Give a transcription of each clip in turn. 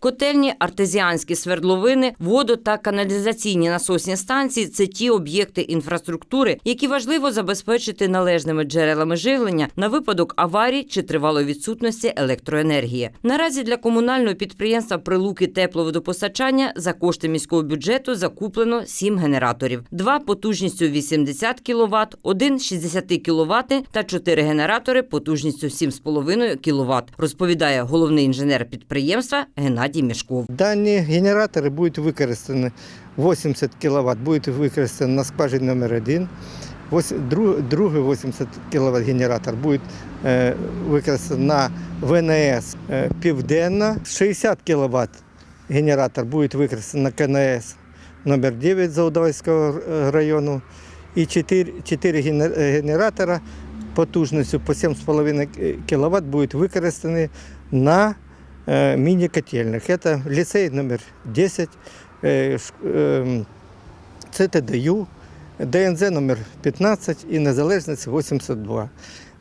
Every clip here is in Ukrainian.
Котельні, артезіанські свердловини, водо та каналізаційні насосні станції це ті об'єкти інфраструктури, які важливо забезпечити належними джерелами живлення на випадок аварій чи тривалої відсутності електроенергії. Наразі для комунального підприємства Прилуки тепловодопостачання за кошти міського бюджету закуплено сім генераторів: два потужністю 80 кВт, один 60 кВт та чотири генератори потужністю 7,5 кВт, розповідає головний інженер підприємства Геннадій Мішков. Дані генератори будуть використані 80 кВт будуть використані на скважині номер 1 Другий 80 кВт генератор буде е, використаний на ВНС е, Південна. 60 кВт генератор буде використаний на КНС номер 9 Заудавського району. І 4, 4 генератора потужністю по 7,5 кВт будуть використані на мини-котельных. Это лицей номер 10, э, ш- эм, ЦТДЮ, ДНЗ номер 15 і Незалежність 82.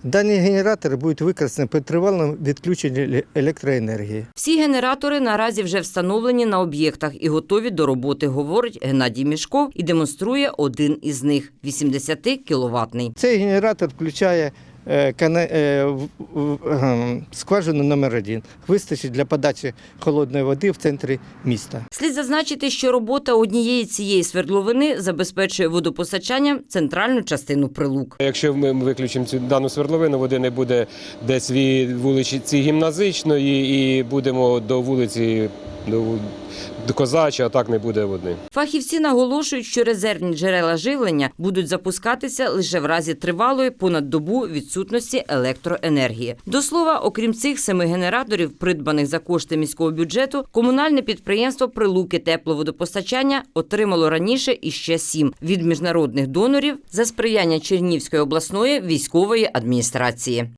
Дані генератори будуть використані при тривалому відключенні еле- електроенергії. Всі генератори наразі вже встановлені на об'єктах і готові до роботи, говорить Геннадій Мішков і демонструє один із них 80 кіловатний. Цей генератор включає е, е, скважину номер 1 Вистачить для подачі холодної води в центрі міста. Слід зазначити, що робота однієї цієї свердловини забезпечує водопостачанням центральну частину прилук. Якщо ми виключимо цю дану свердловину, води не буде десь від вулиці гімназичної і будемо до вулиці ву- до Козача, а так не буде води. Фахівці наголошують, що резервні джерела живлення будуть запускатися лише в разі тривалої понад добу відсутності електроенергії. До слова, окрім цих семи генераторів, придбаних за кошти міського бюджету, комунальне підприємство Прилуки тепловодопостачання отримало раніше іще сім від міжнародних донорів за сприяння Чернівської обласної військової адміністрації.